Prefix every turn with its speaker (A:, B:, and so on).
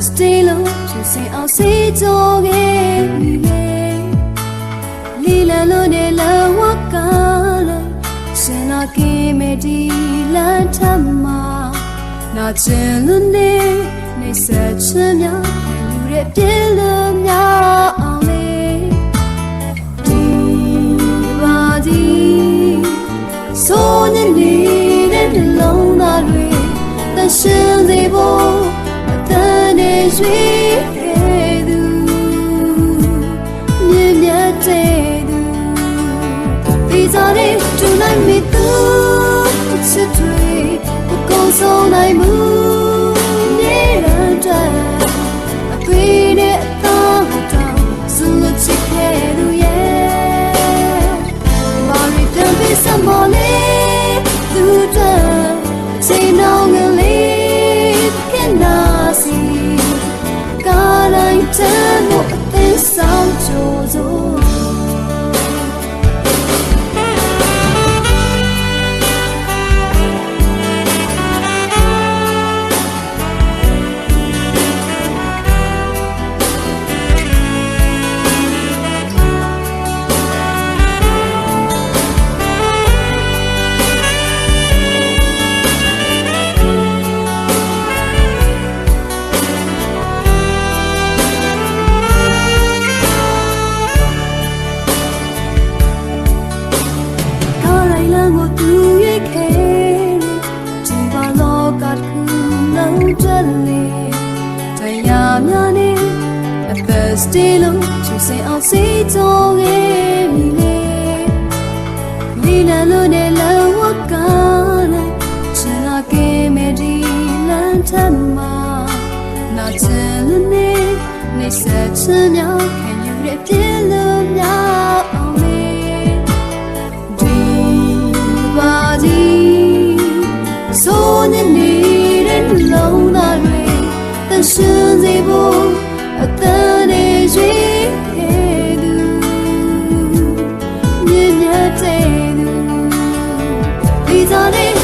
A: Stay low, she say I'll see you again. Lila lo ne la wakala, sena ke me di la tama. Na chen lo ne ne sa chen ya, lu re pye lo mya. ကု က်လေတရားများနေအသက်စတေးလုံးချစ်စင်အောင်စေးကြောခဲ့ပြီလေလီလလို့နေလဝကလာချင်လာကေမဒီလန်ထမနာချင်လို့နေနေဆက်ချင်များခံယူရပြည့်လို့များ ရှင်းစေဖို့အတန်နဲ့ရွေးခဲ့သူမြင်မြတ်တဲ့သူဒီစားတဲ့